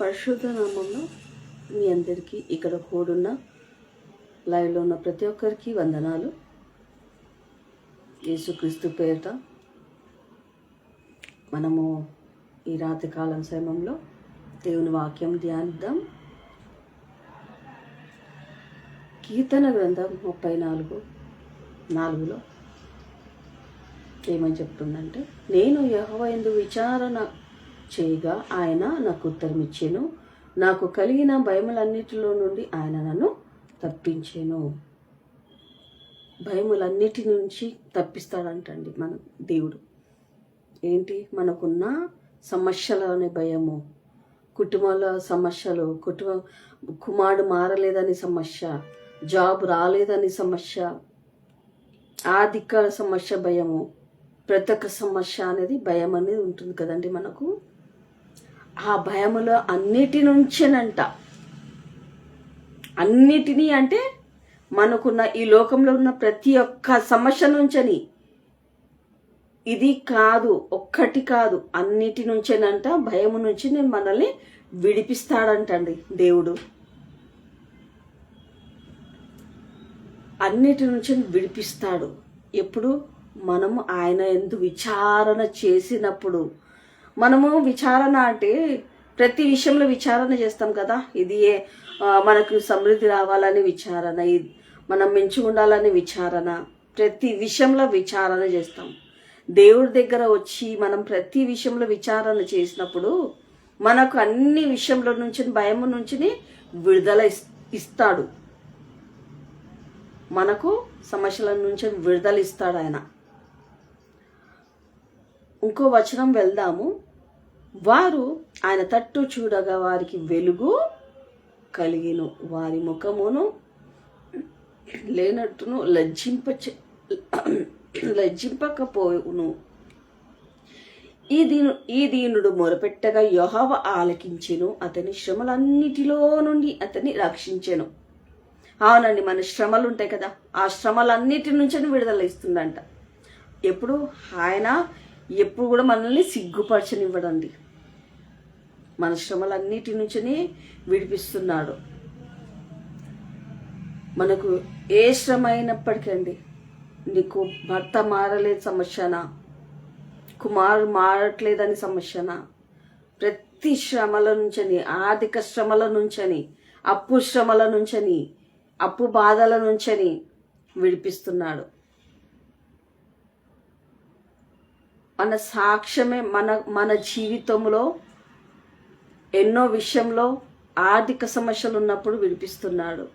పరిశుద్ధ నామంలో మీ అందరికీ ఇక్కడ కూడున్న లైవ్లో ఉన్న ప్రతి ఒక్కరికి వందనాలు. యేసుక్రీస్తు పేరిట మనము ఈ రాత్రి కాలం సమయంలో దేవుని వాక్యం ధ్యానిద్దాం. కీర్తన గ్రంథం ముప్పై నాలుగు నాలుగులో ఏమని చెప్తుందంటే నేను యహవ ఎందు విచారణ చేయగా ఆయన నాకు ఉత్తరం ఇచ్చాను. నాకు కలిగిన భయములన్నిటిలో నుండి ఆయన నన్ను తప్పించాను. భయములన్నిటి నుంచి తప్పిస్తాడంటండి మన దేవుడు. ఏంటి? మనకున్న సమస్యలనే భయము. కుటుంబాల సమస్యలు కుటుంబ కుమారుడు మారలేదని సమస్య జాబ్ రాలేదని సమస్య ఆర్థిక సమస్య భయము ప్రతి ఒక్క సమస్య అనేది భయం అనేది ఉంటుంది కదండి మనకు. ఆ భయములో అన్నిటి నుంచేనంట. అన్నిటినీ అంటే మనకున్న ఈ లోకంలో ఉన్న ప్రతి ఒక్క సమస్య నుంచని. ఇది కాదు ఒక్కటి కాదు అన్నిటి నుంచేనంట భయము నుంచి నేను మనల్ని విడిపిస్తాడంటండి దేవుడు. అన్నిటి నుంచి విడిపిస్తాడు. ఎప్పుడు? మనము ఆయన ఎందు విచారణ చేసినప్పుడు. మనము విచారణ అంటే ప్రతి విషయంలో విచారణ చేస్తాం కదా. ఇది ఏ- మనకు సమృద్ధి రావాలని విచారణ ఇది మనం మంచిగా ఉండాలని విచారణ. ప్రతి విషయంలో విచారణ చేస్తాం. దేవుడి దగ్గర వచ్చి మనం ప్రతి విషయంలో విచారణ చేసినప్పుడు మనకు అన్ని విషయంలో నుంచి భయం నుంచి విడుదల ఇస్తాడు. మనకు సమస్యల నుంచి విడుదల ఇస్తాడు ఆయన. ఇంకో వచనం వెళ్దాము. వారు ఆయన తట్టు చూడగా వారికి వెలుగు కలిగిను. వారి ముఖమును లేనట్టును లజ్జింప లజ్జింపకపోవును. ఈ దీను ఈ దీనుడు మొరపెట్టగా యెహోవా ఆలకించెను. అతని శ్రమలన్నిటిలో నుండి అతన్ని రక్షించెను. అవునండి మన శ్రమలు ఉంటాయి కదా. ఆ శ్రమలన్నిటి నుంచి విడుదల ఇస్తుందంట. ఎప్పుడు ఆయన ఎప్పుడు కూడా మనల్ని సిగ్గుపరచనివ్వడండి. మన శ్రమలన్నిటి నుంచి విడిపిస్తున్నాడు. మనకు ఏ శ్రమ అయినప్పటికండి నీకు భర్త మారలేదు సమస్యనా? కుమారు మారట్లేదని సమస్యనా? ప్రతి శ్రమల నుంచని ఆర్థిక శ్రమల నుంచని అప్పు శ్రమల నుంచని అప్పు బాధల నుంచని విడిపిస్తున్నాడు. మన సాక్ష్యమే మన మన జీవితంలో ఎన్నో విషయంలో ఆర్థిక సమస్యలు ఉన్నప్పుడు విడిపిస్తున్నాడు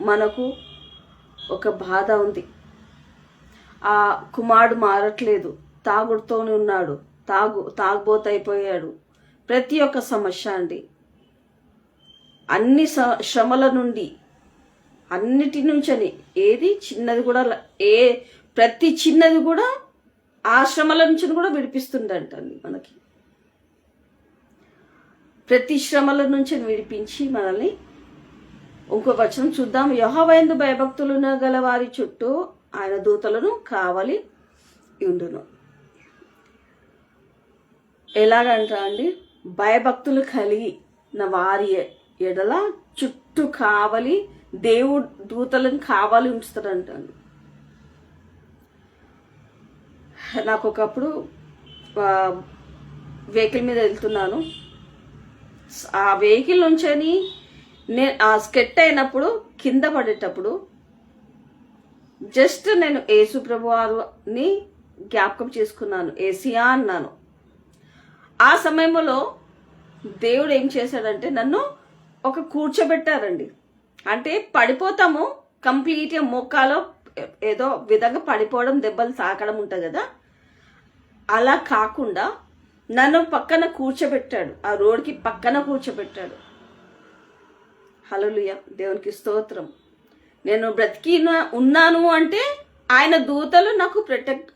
మనకు ఒక బాధ ఉంది. ఆ కుమారుడు మారట్లేదు. తాగుడుతోనే ఉన్నాడు. తాగు తాగుబోతైపోయాడు. ప్రతి ఒక్క సమస్య అండి. అన్ని స- శ్రమల నుండి అన్నిటి నుంచని ఏది చిన్నది కూడా ఏ ప్రతి చిన్నది కూడా ఆ శ్రమల నుంచి కూడా విడిపిస్తుందంటండి మనకి. ప్రతి శ్రమల నుంచి విడిపించి మనల్ని ఇంకో వచనం చూద్దాం. యహోవైందు భయభక్తులు గల వారి చుట్టూ ఆయన దూతలను కావలి ఉండును. ఎలాగంటా అండి? భయభక్తులు కలిగి నా వారి ఎడల చుట్టూ కావలి దేవుడు దూతలను కావాలి ఉంచుతాడంటాను. నాకు ఒకప్పుడు వెహికల్ మీద వెళ్తున్నాను. ఆ వెహికల్ నుంచని నేను ఆ స్కెట్ అయినప్పుడు కింద పడేటప్పుడు జస్ట్ నేను యేసు ప్రభు వారిని జ్ఞాపకం చేసుకున్నాను. ఏసియా అన్నాను. ఆ సమయంలో దేవుడు ఏం చేశాడంటే నన్ను ఒక కూర్చోబెట్టారండి. అంటే పడిపోతాము కంప్లీట్గా మోకాలో ఏదో విధంగా పడిపోవడం దెబ్బలు తాకడం ఉంటుంది కదా. అలా కాకుండా నన్ను పక్కన కూర్చోబెట్టాడు. ఆ రోడ్కి పక్కన కూర్చోబెట్టాడు. హలోలుయ దేవునికి స్తోత్రం. నేను బ్రతికిన ఉన్నాను అంటే ఆయన దూతలు నాకు ప్రొటెక్ట్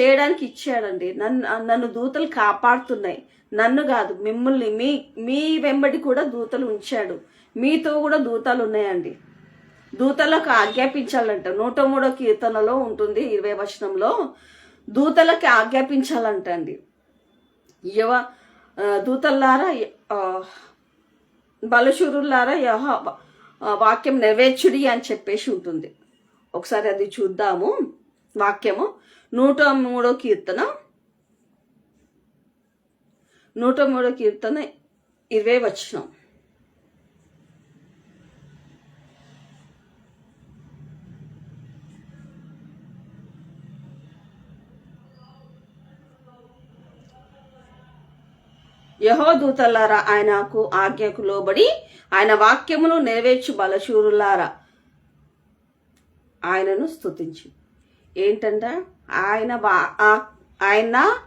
చేయడానికి ఇచ్చాడండి. నన్ను నన్ను దూతలు కాపాడుతున్నాయి. నన్ను కాదు మిమ్మల్ని మీ మీ వెంబడి కూడా దూతలు ఉంచాడు. మీతో కూడా దూతలు ఉన్నాయండి. దూతలకు ఆజ్ఞాపించాలంట. నూట మూడో కీర్తనలో ఉంటుంది ఇరవై వచనంలో. దూతలకి ఆజ్ఞాపించాలంట అండి యవ దూతల్లారా బలశూరులారా యహ వాక్యం నెరవేర్చుడి అని చెప్పేసి ఉంటుంది. ఒకసారి అది చూద్దాము. వాక్యము నూట మూడో కీర్తన. నూట మూడో కీర్తన ఇరవై వచ్చినాం యహోదూతలారా ఆయనకు ఆజ్ఞకు లోబడి ఆయన వాక్యమును నెరవేర్చు బలశూరులారా. ఆయనను స్తుతించు. ఏంటంట? ఆయన వా ఆ- ఆయన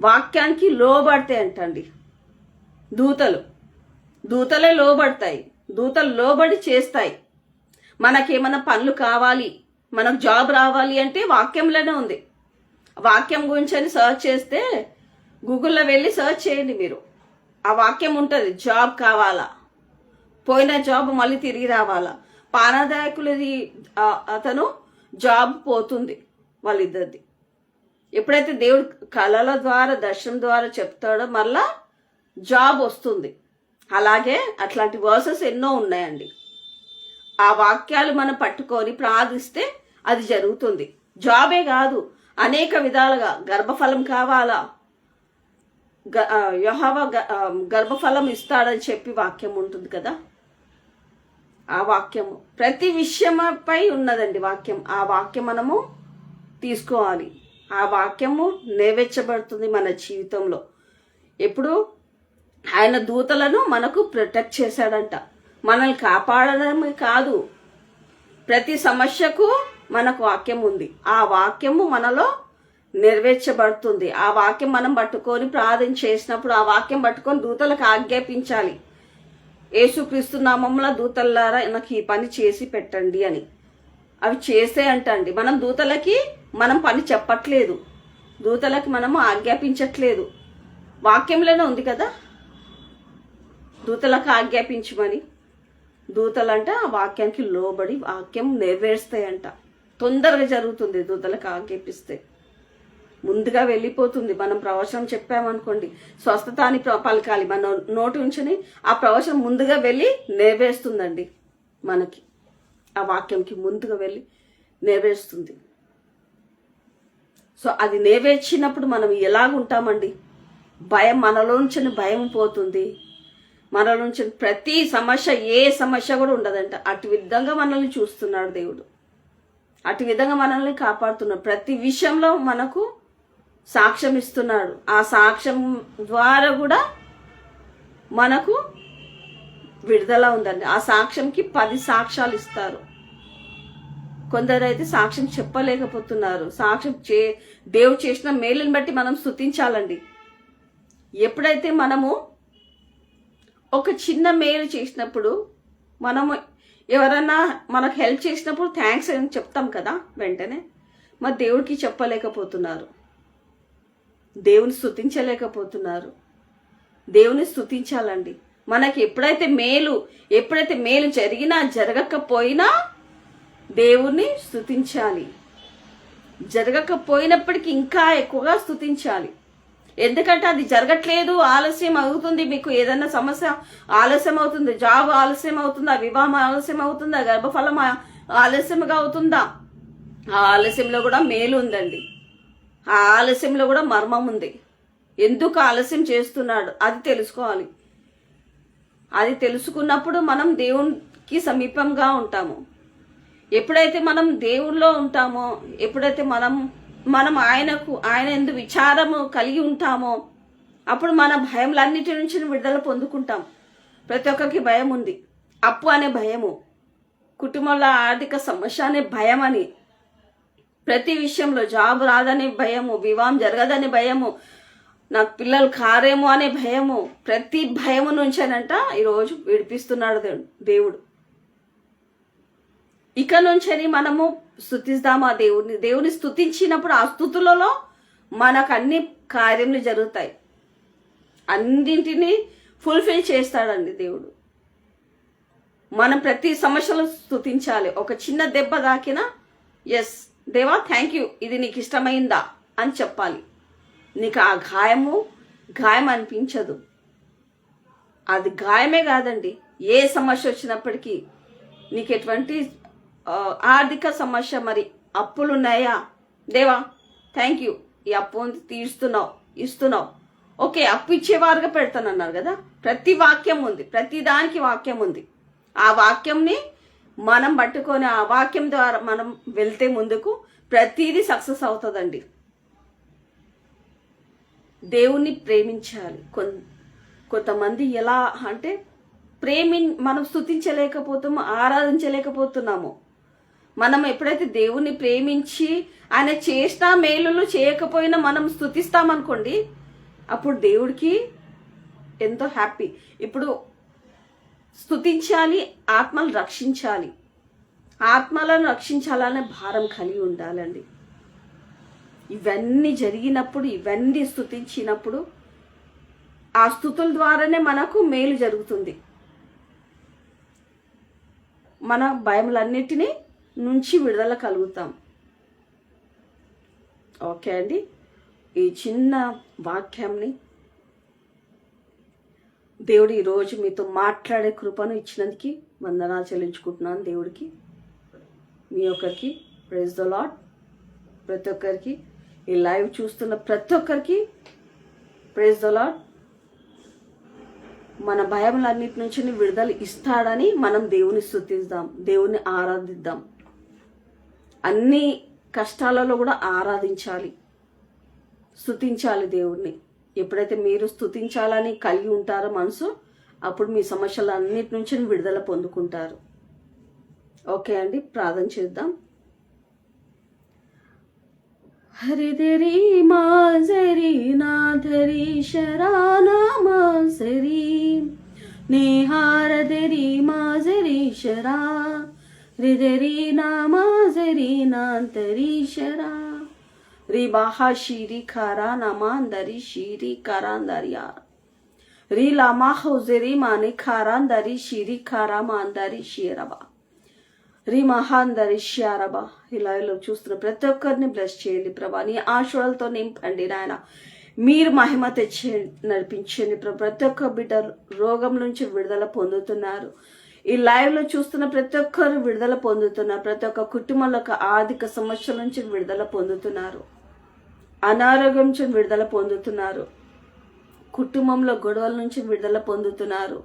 వాక్యానికి లోబడతాయి అంటండి. దూతలు. దూతలే లోబడతాయి. దూతలు లోబడి చేస్తాయి. మనకేమైనా పనులు కావాలి? మనకు జాబ్ రావాలి అంటే వాక్యంలోనే ఉంది. వాక్యం గురించి అని సర్చ్ చేస్తే గూగుల్లో వెళ్ళి సర్చ్ చేయండి మీరు. ఆ వాక్యం ఉంటుంది జాబ్ కావాలా? పోయిన జాబ్ మళ్ళీ తిరిగి రావాలా? పానదాయకులది అతను జాబ్ పోతుంది వాళ్ళిద్దరిది. ఎప్పుడైతే దేవుడు కళల ద్వారా దర్శనం ద్వారా చెప్తాడో మళ్ళా జాబ్ వస్తుంది. అలాగే అట్లాంటి వర్సెస్ ఎన్నో ఉన్నాయండి. ఆ వాక్యాలు మనం పట్టుకొని ప్రార్థిస్తే అది జరుగుతుంది. జాబే కాదు అనేక విధాలుగా. గర్భఫలం కావాలా? యెహోవా గ- గర్భఫలం ఇస్తాడని చెప్పి వాక్యం ఉంటుంది కదా? ఆ వాక్యము. ప్రతి విషయమపై ఉన్నదండి వాక్యం. ఆ వాక్యం మనము తీసుకోవాలి. ఆ వాక్యము నెరవేర్చబడుతుంది మన జీవితంలో. ఎప్పుడు? ఆయన దూతలను మనకు ప్రొటెక్ట్ చేశాడంట. మనల్ని కాపాడడమే కాదు ప్రతి సమస్యకు మనకు వాక్యం ఉంది. ఆ వాక్యము మనలో నెరవేర్చబడుతుంది. ఆ వాక్యం మనం పట్టుకొని ప్రార్థన చేసినప్పుడు ఆ వాక్యం పట్టుకొని దూతలకు ఆజ్ఞాపించాలి. యేసుక్రీస్తు నామంలో దూతల్లారా నాకు ఈ పని చేసి పెట్టండి అని. అవి చేసే అంటండి. మనం దూతలకి మనం పని చెప్పట్లేదు. దూతలకి మనము ఆజ్ఞాపించట్లేదు. వాక్యంలోనే ఉంది కదా? దూతలకు ఆజ్ఞాపించమని. దూతలంట ఆ వాక్యానికి లోబడి వాక్యం నెరవేరుస్తాయంట. తొందరగా జరుగుతుంది దూతలకు ఆజ్ఞాపిస్తే. ముందుగా వెళ్ళిపోతుంది. మనం ప్రవచనం చెప్పామనుకోండి స్వస్థత అని పలకాలి. మన నోటి ఉంచుని ఆ ప్రవచనం ముందుగా వెళ్ళి నెరవేరుస్తుందండి మనకి. ఆ వాక్యంకి ముందుగా వెళ్ళి నెరవేరుస్తుంది. సో అది నెరవేర్చినప్పుడు మనం ఎలాగుంటామండి భయం మనలోంచని భయం పోతుంది. మనలోంచి ప్రతి సమస్య ఏ సమస్య కూడా ఉండదంట. అటు విధంగా మనల్ని చూస్తున్నాడు దేవుడు. అటు విధంగా మనల్ని కాపాడుతున్నాడు. ప్రతి విషయంలో మనకు సాక్ష్యం ఇస్తున్నాడు ఆ సాక్ష్యం ద్వారా కూడా మనకు విడుదల ఉందండి. ఆ సాక్ష్యంకి పది సాక్ష్యాలు ఇస్తారు. కొందరైతే సాక్ష్యం చెప్పలేకపోతున్నారు. సాక్ష్యం చే దేవుడు చేసిన మేలుని బట్టి మనం స్థుతించాలండి ఎప్పుడైతే మనము ఒక చిన్న మేలు చేసినప్పుడు మనము ఎవరన్నా మనకు హెల్ప్ చేసినప్పుడు థ్యాంక్స్ అని చెప్తాం కదా వెంటనే మా దేవుడికి చెప్పలేకపోతున్నారు. దేవుని స్థుతించలేకపోతున్నారు దేవుని స్థుతించాలండి మనకి ఎప్పుడైతే మేలు ఎప్పుడైతే మేలు జరిగినా జరగకపోయినా దేవుణ్ణి స్థుతించాలి జరగకపోయినప్పటికీ ఇంకా ఎక్కువగా స్థుతించాలి ఎందుకంటే అది జరగట్లేదు ఆలస్యం అవుతుంది మీకు ఏదైనా సమస్య ఆలస్యం అవుతుంది జాబ్ ఆలస్యం అవుతుందా వివాహం ఆలస్యం అవుతుందా గర్భఫలం ఆలస్యంగా అవుతుందా? ఆ ఆలస్యంలో కూడా మేలు ఉందండి. ఆ ఆలస్యంలో కూడా మర్మం ఉంది. ఎందుకు ఆలస్యం చేస్తున్నాడు? అది తెలుసుకోవాలి. అది తెలుసుకున్నప్పుడు మనం దేవునికి సమీపంగా ఉంటాము. ఎప్పుడైతే మనం దేవుల్లో ఉంటామో ఎప్పుడైతే మనం మనం ఆయనకు ఆయన ఎందు విచారము కలిగి ఉంటామో అప్పుడు మన భయంలన్నిటి నుంచి విడుదల పొందుకుంటాం. ప్రతి ఒక్కరికి భయం ఉంది అప్పు అనే భయము. కుటుంబంలో ఆర్థిక సమస్య అనే భయం అని ప్రతి విషయంలో జాబ్ రాదనే భయము వివాహం జరగదని భయము నాకు పిల్లలు కారేమో అనే భయము ప్రతి భయము నుంచేనంట ఈరోజు విడిపిస్తున్నాడు దేవుడు. ఇక నుంచని మనము స్థుతిస్తాము ఆ దేవుడిని దేవుని స్థుతించినప్పుడు ఆ స్థుతులలో మనకు అన్ని కార్యములు జరుగుతాయి. అన్నింటినీ ఫుల్ఫిల్ చేస్తాడండి దేవుడు. మనం ప్రతి సమస్యలు స్థుతించాలి ఒక చిన్న దెబ్బ తాకినా ఎస్ దేవా థ్యాంక్ యూ ఇది నీకు ఇష్టమైందా అని చెప్పాలి. నీకు ఆ గాయము గాయం అనిపించదు. అది గాయమే కాదండి. ఏ సమస్య వచ్చినప్పటికీ నీకు ఎటువంటి ఆర్థిక సమస్య మరి అప్పులు ఉన్నాయా దేవా థ్యాంక్ యూ ఈ అప్పు ఉంది తీరుస్తున్నావు ఇస్తున్నావు. ఓకే అప్పు ఇచ్చేవారుగా పెడతానన్నారు కదా. ప్రతి వాక్యం ఉంది ప్రతి దానికి వాక్యం ఉంది. ఆ వాక్యంని మనం పట్టుకొని ఆ వాక్యం ద్వారా మనం వెళ్తే ముందుకు ప్రతిదీ సక్సెస్ అవుతుందండి. దేవుణ్ణి ప్రేమించాలి. కొన్ కొంతమంది ఎలా అంటే ప్రేమి మనం స్థుతించలేకపోతామో ఆరాధించలేకపోతున్నామో. మనం ఎప్పుడైతే దేవుణ్ణి ప్రేమించి ఆయన చేసిన మేలులు చేయకపోయినా మనం స్థుతిస్తామనుకోండి అప్పుడు దేవుడికి ఎంతో హ్యాపీ. ఇప్పుడు స్థుతించాలి ఆత్మలు రక్షించాలి. ఆత్మలను రక్షించాలనే భారం కలిగి ఉండాలండి. ఇవన్నీ జరిగినప్పుడు ఇవన్నీ స్థుతించినప్పుడు ఆ స్థుతుల ద్వారానే మనకు మేలు జరుగుతుంది. మన భయములన్నిటినీ నుంచి విడుదల కలుగుతాం. ఓకే అండి. ఈ చిన్న వాక్యంని దేవుడు ఈరోజు మీతో మాట్లాడే కృపను ఇచ్చినందుకు వందనాలు చెల్లించుకుంటున్నాను దేవుడికి. మీ ఒక్కరికి ప్రైజ్ ద లాడ్ ప్రతి ఒక్కరికి ఈ లైవ్ చూస్తున్న ప్రతి ఒక్కరికి ప్రైజ్ ద లాడ్ మన భయములన్నిటి నుంచి విడుదల ఇస్తాడని మనం దేవుని స్థుతిద్దాం దేవుని ఆరాధిద్దాం. అన్ని కష్టాలలో కూడా ఆరాధించాలి స్థుతించాలి దేవుణ్ణి. ఎప్పుడైతే మీరు స్థుతించాలని కలిగి ఉంటారో మనసు అప్పుడు మీ సమస్యలు అన్నిటి నుంచి విడుదల పొందుకుంటారు. ఓకే అండి ప్రార్థన చేద్దాం. హరిదరి మాజరి నాధరి శరానా మాజరి నేహారదరి మాజరి శరా హృదరి నామాజరి నాంతరి శరా. రిబాహా షీరి ఖారా నమాందరి షీరి కరాందరియా రి లామా హౌజరి మాని ఖారాందరి షీరి ఖారా మాందరి షీరబా రీ మహాందరి శ్యారబా ఇలా ఇలా చూస్తున్న ప్రతి ఒక్కరిని బ్లెస్ చేయండి ప్రభా నీ ఆశలతో నింపండి నాయన మీరు మహిమ తెచ్చి నడిపించండి ప్రతి ఒక్క బిడ్డ రోగం నుంచి విడుదల పొందుతున్నారు ఈ లైవ్లో చూస్తున్న ప్రతి ఒక్కరు విడుదల పొందుతున్నారు. ప్రతి ఒక్క కుటుంబంలో ఆర్థిక సమస్యల నుంచి విడుదల పొందుతున్నారు. అనారోగ్యం నుంచి విడుదల పొందుతున్నారు. కుటుంబంలో గొడవల నుంచి విడుదల పొందుతున్నారు.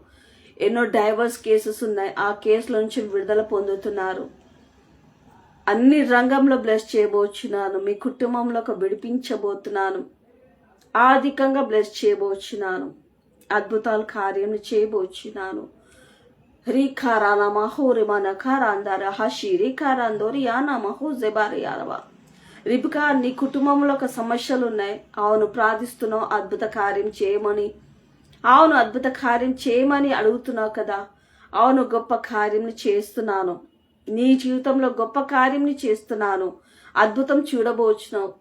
ఎన్నో డైవర్స్ కేసెస్ ఉన్నాయి. ఆ కేసుల నుంచి విడుదల పొందుతున్నారు. అన్ని రంగంలో బ్లెస్ చేయబోచున్నాను. మీ కుటుంబంలో ఒక విడిపించబోతున్నాను. ఆర్థికంగా బ్లెస్ చేయబోచున్నాను. అద్భుతాల కార్యం చేయబోచున్నాను. రీఖారా నమహో రిమన ఖారాందార హషి రీఖారాందోరి యానా మహో జెబారి యారవా రిబికా నీ కుటుంబంలో ఒక సమస్యలు ఉన్నాయి అవును ప్రార్థిస్తున్నావు అద్భుత కార్యం చేయమని. అవును అద్భుత కార్యం చేయమని అడుగుతున్నావు కదా. అవును గొప్ప కార్యం చేస్తున్నాను. నీ జీవితంలో గొప్ప కార్యం చేస్తున్నాను. అద్భుతం చూడబోచున్నావు.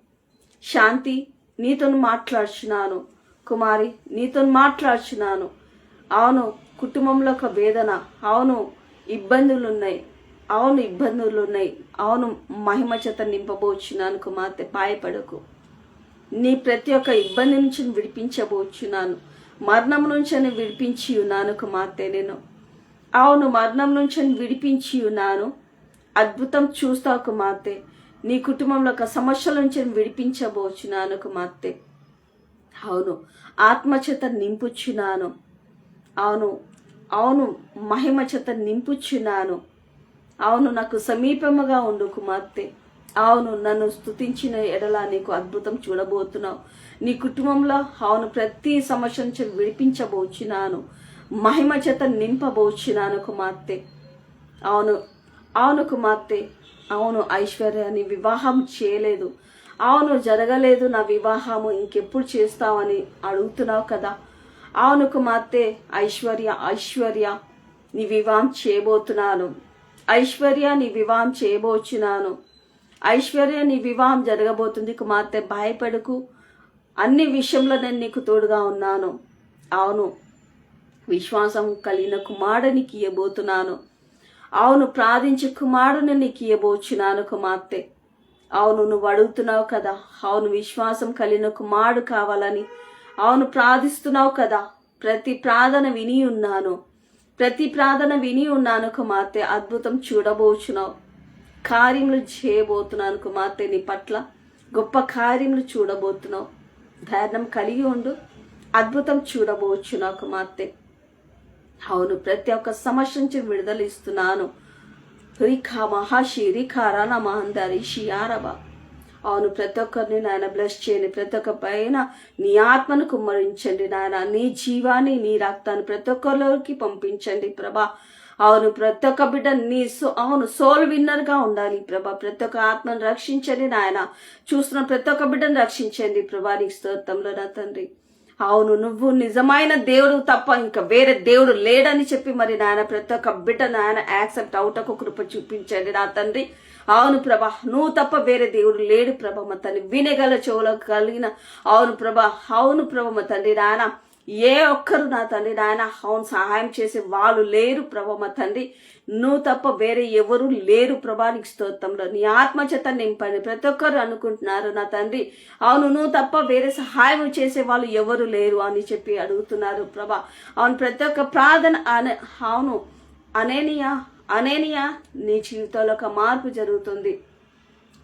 శాంతి నీతో మాట్లాడుచున్నాను. కుమారి నీతో మాట్లాడుచున్నాను. అవును కుటుంబంలో ఒక వేదన. అవును ఇబ్బందులు ఉన్నాయి అవును ఇబ్బందులు ఉన్నాయి అవును మహిమ చేత నింపబోచున్నాను కుమార్తె భయపడకు నీ ప్రతి ఒక్క ఇబ్బంది నుంచి విడిపించబోచున్నాను. మరణం నుంచి అని విడిపించి ఉన్నాను కుమార్తె నేను. అవును మరణం నుంచి అని విడిపించి ఉన్నాను అద్భుతం చూస్తావు కుమార్తె. నీ కుటుంబంలో ఒక సమస్యల నుంచి విడిపించబోచున్నాను కుమార్తె. అవును ఆత్మచేత నింపుచున్నాను. అవును అవును మహిమ చేత నింపుచున్నాను. అవును నాకు సమీపముగా ఉండు కుమార్తె. అవును నన్ను స్తుతించిన ఎడల నీకు అద్భుతం చూడబోతున్నావు. నీ కుటుంబంలో అవును ప్రతి సమస్య నుంచి విడిపించబోచున్నాను. మహిమ చేత నింపబోచున్నాను కుమార్తె. అవును అవును కుమార్తె. అవును ఐశ్వర్యాన్ని వివాహం చేయలేదు. అవును జరగలేదు నా వివాహము ఇంకెప్పుడు చేస్తావని అడుగుతున్నావు కదా. అవును కుమార్తె ఐశ్వర్య ఐశ్వర్య నీ వివాహం చేయబోతున్నాను. ఐశ్వర్య నీ వివాహం చేయబోచున్నాను. ఐశ్వర్య నీ వివాహం జరగబోతుంది కుమార్తె. భయపడకు. అన్ని విషయంలో నేను నీకు తోడుగా ఉన్నాను. అవును విశ్వాసం కలిగిన కుమారుడిని ఇయ్యబోతున్నాను అవును ప్రార్థించే కుమారుని నీకు ఇయ్యబోచున్నాను కుమార్తె. అవును నువ్వు అడుగుతున్నావు కదా అవును విశ్వాసం కలిగిన కుమారుడు కావాలని. అవును ప్రార్థిస్తున్నావు కదా ప్రతి ప్రార్థన విని ఉన్నాను. ప్రతి ప్రార్థన విని ఉన్నాను కుమార్తె అద్భుతం చూడబోచున్నావు. కార్యములు చేయబోతున్నాను కుమార్తె నీ పట్ల గొప్ప కార్యములు చూడబోతున్నావు. ధైర్యం కలిగి ఉండు అద్భుతం చూడబోచున్నావు కుమార్తె. అవును ప్రతి ఒక్క సమస్య నుంచి విడుదల ఇస్తున్నాను. రిఖా మహాషి రిఖా రణ మహందరి షియారబా అవును ప్రతి ఒక్కరిని నాయన బ్లెస్ చేయండి. ప్రతి ఒక్క పైన నీ ఆత్మను కుమ్మరించండి నాయన. నీ జీవాన్ని నీ రక్తాన్ని ప్రతి ఒక్కరిలోకి పంపించండి ప్రభా. అవును ప్రతి ఒక్క బిడ్డ నీ సో అవును సోల్ విన్నర్గా ఉండాలి ప్రభా. ప్రతి ఒక్క ఆత్మను రక్షించండి నాయన. చూస్తున్న ప్రతి ఒక్క బిడ్డను రక్షించండి ప్రభా. నీ స్తోత్రంలో నా తండ్రి. అవును నువ్వు నిజమైన దేవుడు తప్ప ఇంకా వేరే దేవుడు లేడని చెప్పి మరి నాయన ప్రతి ఒక్క బిడ్డ నాయన యాక్సెప్ట్ అవుటకు కృప చూపించండి నా తండ్రి. అవును ప్రభా నువ్వు తప్ప వేరే దేవుడు లేడు ప్రభ మా తండ్రి వినగల చెవులు కలిగిన అవును ప్రభ అవును ప్రభ మా తండ్రి నాయన. ఏ ఒక్కరు నా తండ్రి నాయన అవును సహాయం చేసే వాళ్ళు లేరు ప్రభ మా తండ్రి. నువ్వు తప్ప వేరే ఎవరు లేరు ప్రభానికి స్తోత్రంలో. నీ ఆత్మచేత నింపండి ప్రతి ఒక్కరు అనుకుంటున్నారు నా తండ్రి. అవును నువ్వు తప్ప వేరే సహాయం చేసే వాళ్ళు ఎవరు లేరు అని చెప్పి అడుగుతున్నారు ప్రభా. అవును ప్రతి ఒక్క ప్రార్థన అనే అవును అనేనియా అనేనియా నీ జీవితంలో ఒక మార్పు జరుగుతుంది.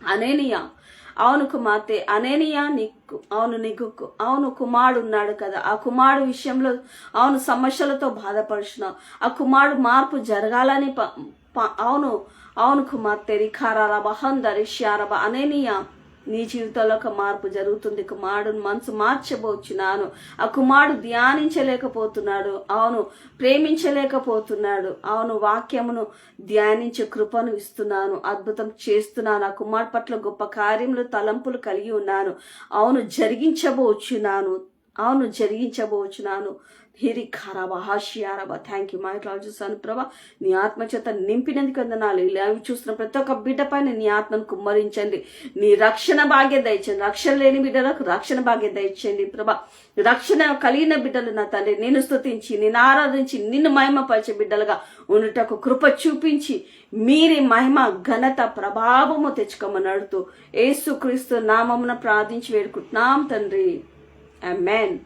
అనేనియా అవును కుమార్తె అనేనియా నీకు అవును నీకు అవును కుమారుడు ఉన్నాడు కదా. ఆ కుమారుడు విషయంలో అవును సమస్యలతో బాధపడుచున్నావు. ఆ కుమారుడు మార్పు జరగాలని ప- అవును అవును కుమార్తె రిఖారాల బహందరి శ్యారబ అనేనియా నీ జీవితంలో ఒక మార్పు జరుగుతుంది. కుమారుడు మనసు మార్చబోచున్నాను. ఆ కుమారుడు ధ్యానించలేకపోతున్నాడు. అవును ప్రేమించలేకపోతున్నాడు. అవును వాక్యమును ధ్యానించే కృపను ఇస్తున్నాను. అద్భుతం చేస్తున్నాను. ఆ కుమారుడు పట్ల గొప్ప కార్యములు తలంపులు కలిగి ఉన్నాను. అవును జరిగించబోచున్నాను. అవును జరిగించబోచున్నాను. హిరి ఖరాబా హాషియారబా థ్యాంక్ యూ మా ఇట్లా చూస్తాను ప్రభా. నీ ఆత్మ చేత నింపినందుకు వందనాలు. ఇలా చూస్తున్న ప్రతి ఒక్క బిడ్డ పైన నీ ఆత్మను కుమ్మరించండి. నీ రక్షణ భాగ్యం దయచండి రక్షణ లేని బిడ్డలకు రక్షణ భాగ్యం దయచండి ప్రభా. రక్షణ కలిగిన బిడ్డలు నా తండ్రి. నేను స్తుతించి నేను ఆరాధించి నిన్ను మహిమపరిచే బిడ్డలుగా ఉండుటకు కృప చూపించి మీరే మహిమ ఘనత ప్రభావము తెచ్చుకోమని అడుగుతూ ఏసుక్రీస్తు నామమున ప్రార్థించి వేడుకుంటున్నాం తండ్రి. అమెన్